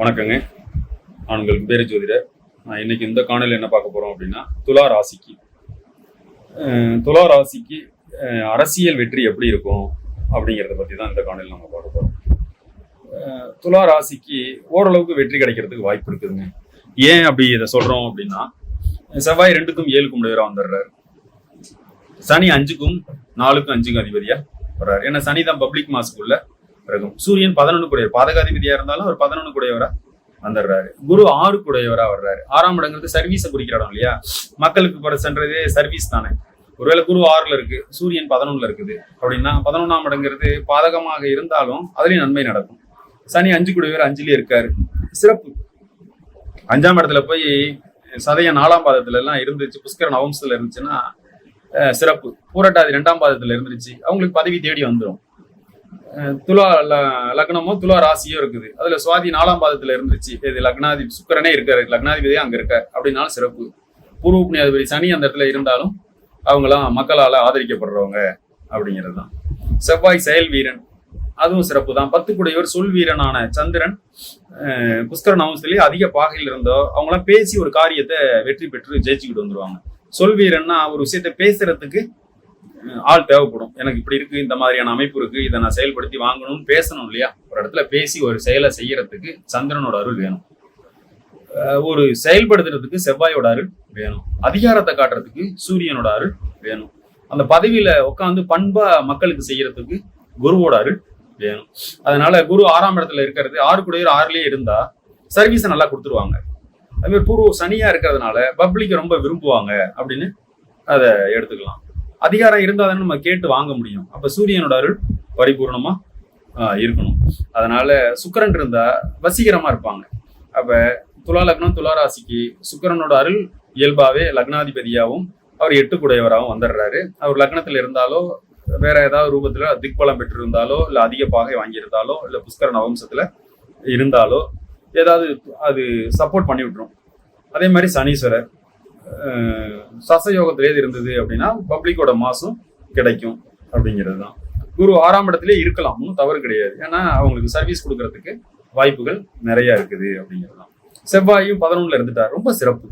வணக்கங்க. நான் உங்கள் பேரு ஜோதிடர் நான் இன்னைக்கு இந்த காணொலியில் என்ன பார்க்க போறோம் அப்படின்னா துலா ராசிக்கு. துலா ராசிக்கு அரசியல் வெற்றி எப்படி இருக்கும் அப்படிங்கிறத பத்தி தான் இந்த காணொலியில் நம்ம பார்க்க போறோம். துலா ராசிக்கு ஓரளவுக்கு வெற்றி கிடைக்கிறதுக்கு வாய்ப்பு இருக்குதுங்க. ஏன் அப்படி இதை சொல்றோம் அப்படின்னா செவ்வாய் ரெண்டுக்கும் ஏழுக்கும் உடையவரா வந்துடுறாரு. சனி அஞ்சுக்கும் நாலுக்கும் அஞ்சுக்கும் அதிபதியா வர்றாரு. ஏன்னா சனி தான் பப்ளிக் மாசுக்குள்ள இருக்கும் சூரியன் பதினொன்று கூடையவர். பாதகாதிபதியா இருந்தாலும் அவர் பதினொன்று கூடையவரா வந்துடுறாரு. குரு ஆறு கூடையவரா வர்றாரு. ஆறாம் இடங்கிறது சர்வீஸை குறிக்கிற இடம் இல்லையா? மக்களுக்கு சென்றதே சர்வீஸ் தானே. ஒருவேளை குரு ஆறுல இருக்கு சூரியன் பதினொன்னுல இருக்குது அப்படின்னா பதினொன்னாம் இடங்கிறது பாதகமாக இருந்தாலும் அதுலயும் நன்மை நடக்கும். சனி அஞ்சு கூடையவர் அஞ்சுலயே இருக்காரு. சிறப்பு. அஞ்சாம் இடத்துல போய் சதய நாலாம் பாதத்துல எல்லாம் இருந்துச்சு. புஷ்கர நவம்சத்துல இருந்துச்சுன்னா சிறப்பு. பூரட்டாதி ரெண்டாம் பாதத்துல இருந்துச்சு. அவங்களுக்கு பதவி தேடி வந்துடும் துலா ல- லக்னமோ துலா ராசியோ இருக்குது. அதுல சுவாதி நாலாம் பாதத்துல இருந்துச்சு இது லக்னாதிபதி சுக்கிரனே இருக்காரு. லக்னாதிபதியே அங்க இருக்க அப்படின்னாலும் சிறப்பு. பூர்வ புண்ணியாதிபதி சனி அந்த இடத்துல இருந்தாலும் அவங்களாம் மக்களால் ஆதரிக்கப்படுறவங்க அப்படிங்கிறது தான் செவ்வாய் செயல் வீரன். அதுவும் சிறப்பு தான் பத்து சொல் வீரனான சந்திரன் புஷ்கர நவம்சத்துலேயே அதிக பாகையில் இருந்தோ அவங்களாம் பேசி ஒரு காரியத்தை வெற்றி பெற்று ஜெயிச்சுக்கிட்டு வந்துருவாங்க. சொல் வீரன்னா ஒரு விஷயத்தை பேசுறதுக்கு ஆள் தேவைப்படும். எனக்கு இப்படி இருக்கு இந்த மாதிரியான அமைப்பு இருக்கு இதை நான் செயல்படுத்தி வாங்கணும்னு பேசணும் இல்லையா? ஒரு இடத்துல பேசி ஒரு செயலை செய்யறதுக்கு சந்திரனோட அருள் வேணும். ஒரு செயல்படுத்துறதுக்கு செவ்வாயோட அருள் வேணும். அதிகாரத்தை காட்டுறதுக்கு சூரியனோட அருள் வேணும். அந்த பதவியில உட்காந்து பண்பா மக்களுக்கு செய்யறதுக்கு குருவோட அருள் வேணும். அதனால குரு ஆறாம் இடத்துல இருக்கிறது ஆறு குடையர் ஆறுலயே இருந்தா சர்வீஸை நல்லா கொடுத்துருவாங்க. அதுமாதிரி பூர்வ சனியா இருக்கிறதுனால பப்ளிக் ரொம்ப விரும்புவாங்க அப்படின்னு அதை எடுத்துக்கலாம். அதிகாரம் இருந்தால் தானே நம்ம கேட்டு வாங்க முடியும். அப்போ சூரியனோட அருள் பரிபூர்ணமா இருக்கணும். அதனால சுக்கரன் இருந்தா வசீகரமா இருப்பாங்க. அப்ப துலா லக்னம் துளாராசிக்கு சுக்கரனோட அருள் இயல்பாவே லக்னாதிபதியாகவும் அவர் எட்டு குடையவராகவும் வந்துடுறாரு. அவர் லக்னத்துல இருந்தாலோ வேற ஏதாவது ரூபத்துல திக்பலம் பெற்றிருந்தாலோ இல்ல அதிக பாகை வாங்கியிருந்தாலோ இல்ல புஷ்கர நவம்சத்துல இருந்தாலோ ஏதாவது அது சப்போர்ட் பண்ணி விட்டுரும் அதே மாதிரி சனீஸ்வரர் அஹ், சசயோகத்திலே இருந்தது அப்படின்னா பப்ளிக்கோட மாசும் கிடைக்கும் அப்படிங்கிறது தான் குரு ஆறாம் இடத்துல இருக்கலாம் ஒன்றும் தவறு கிடையாது. ஏன்னா அவங்களுக்கு சர்வீஸ் கொடுக்கறதுக்கு வாய்ப்புகள் நிறைய இருக்குது அப்படிங்கிறது தான் செவ்வாயும் பதினொன்னுல இருந்துட்டார். ரொம்ப சிறப்பு.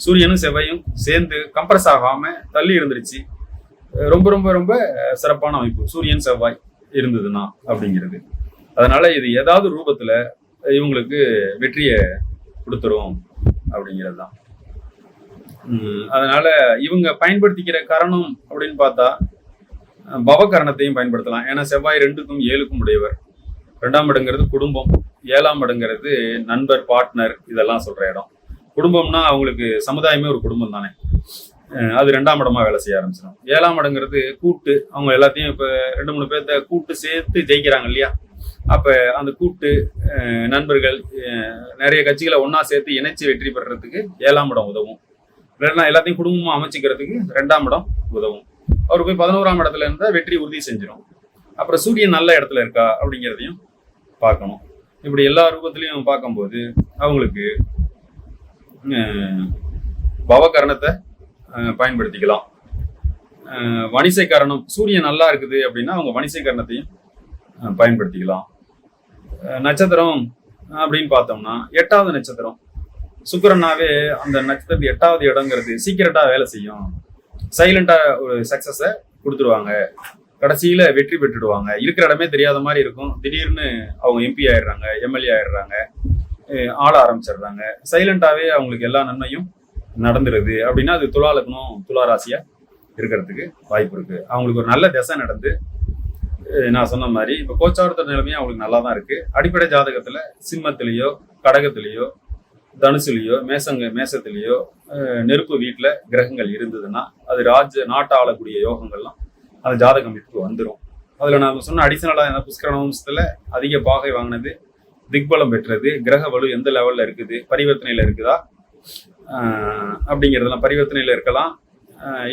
சூரியனும் செவ்வாயும் சேர்ந்து கம்ப்ரஸ் ஆகாம தள்ளி இருந்துருச்சு. ரொம்ப ரொம்ப ரொம்ப சிறப்பான அமைப்பு. சூரியன் செவ்வாய் இருந்ததுன்னா அப்படிங்கிறது. அதனால இது ஏதாவது ரூபத்துல இவங்களுக்கு வெற்றியை கொடுத்துரும் அப்படிங்கிறது தான் அதனால இவங்க பயன்படுத்திக்கிற கரணம் அப்படின்னு பார்த்தா பவகரணத்தையும் பயன்படுத்தலாம். ஏன்னா செவ்வாய் ரெண்டுக்கும் ஏழுக்கும் உடையவர். ரெண்டாம் இடங்கிறது குடும்பம். ஏழாம் இடங்கிறது நண்பர் பார்ட்னர் இதெல்லாம் சொல்ற இடம். குடும்பம்னா அவங்களுக்கு சமுதாயமே ஒரு குடும்பம் தானே. அது ரெண்டாம் இடமா வேலை செய்ய ஆரம்பிச்சிடும் ஏழாம் இடங்கிறது கூட்டு. அவங்க எல்லாத்தையும் இப்ப ரெண்டு மூணு பேர்த்த கூட்டு சேர்த்து ஜெயிக்கிறாங்க இல்லையா? அப்ப அந்த கூட்டு நண்பர்கள் நிறைய கட்சிகளை ஒன்றா சேர்த்து இணைச்சு வெற்றி பெறுறதுக்கு ஏழாம் இடம் உதவும். இல்லைன்னா எல்லாத்தையும் குடும்பமா அமைச்சிக்கிறதுக்கு ரெண்டாம் இடம் உதவும். அவர் போய் பதினோராம் இடத்துல இருந்தால் வெற்றி உறுதி செஞ்சிடும் அப்புறம் சூரியன் நல்ல இடத்துல இருக்கா அப்படிங்கிறதையும் பார்க்கணும். இப்படி எல்லா ரூபத்திலையும் பார்க்கும்போது அவங்களுக்கு பவகரணத்தை பயன்படுத்திக்கலாம். வணிசை கரணம் சூரியன் நல்லா இருக்குது அப்படின்னா அவங்க வணிசை கரணத்தையும் பயன்படுத்திக்கலாம். நட்சத்திரம் அப்படின்னு பார்த்தோம்னா எட்டாவது நட்சத்திரம். சுக்கரனாவே அந்த நட்சத்திரத்து எட்டாவது இடங்கிறது சீக்கிரட்டா வேலை செய்யும். சைலண்டா ஒரு சக்சஸை கொடுத்துருவாங்க. கடைசியில வெற்றி பெற்றுடுவாங்க. இருக்கிற இடமே தெரியாத மாதிரி இருக்கும். திடீர்னு அவங்க எம்பி ஆயிடுறாங்க எம்எல்ஏ ஆயிடுறாங்க ஆள ஆரம்பிச்சிடுறாங்க. சைலண்டாவே அவங்களுக்கு எல்லா நன்மையும் நடந்துருது. அப்படின்னா அது துலா லக்னம் துலா ராசியா இருக்கிறதுக்கு வாய்ப்பு இருக்கு. அவங்களுக்கு ஒரு நல்ல திசை நடந்து நான் சொன்ன மாதிரி இப்போ கோச்சாரத்த நிலைமையும் அவங்களுக்கு நல்லா தான் இருக்கு. அடிப்படை ஜாதகத்துல சிம்மத்திலேயோ கடகத்திலேயோ தனுசுலேயோ மேசங்க மேசத்துலேயோ நெருப்பு வீட்டில் கிரகங்கள் இருந்ததுன்னா அது ராஜ நாட்டை ஆளக்கூடிய யோகங்கள்லாம் அது ஜாதக அமைப்புக்கு வந்துடும் அதில் நான் சொன்ன அடிஷனலாக புஷ்கரண வம்சத்தில் அதிக பாகை வாங்கினது திக்பலம் பெற்றது கிரக வலு எந்த லெவலில் இருக்குது பரிவர்த்தனையில் இருக்குதா? அப்படிங்கிறதுலாம் அப்படிங்கிறதெல்லாம் பரிவர்த்தனையில் இருக்கலாம்.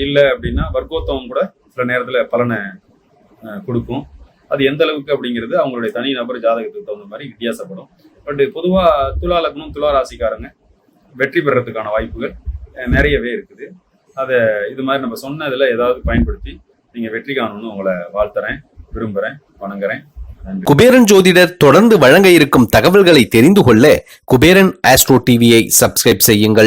இல்லை அப்படின்னா வர்க்கோத்தவம் கூட சில நேரத்தில் பலனை கொடுக்கும். அது எந்த அளவுக்கு அப்படிங்கிறது அவங்களுடைய தனி நபர் ஜாதகத்துக்கு தகுந்த மாதிரி வித்தியாசப்படும். பட் பொதுவாக துலா லக்னம் துலா ராசிக்காரங்க வெற்றி பெறுறதுக்கான வாய்ப்புகள் நிறையவே இருக்குது. அதை இது மாதிரி நம்ம சொன்னதில் ஏதாவது பயன்படுத்தி நீங்கள் வெற்றி காணணும்னு உங்களை வாழ்த்துறேன் விரும்புகிறேன் வணங்குறேன். குபேரன் ஜோதிடர் தொடர்ந்து வழங்க இருக்கும் தகவல்களை தெரிந்து கொள்ள குபேரன் ஆஸ்ட்ரோ டிவியை சப்ஸ்கிரைப் செய்யுங்கள்.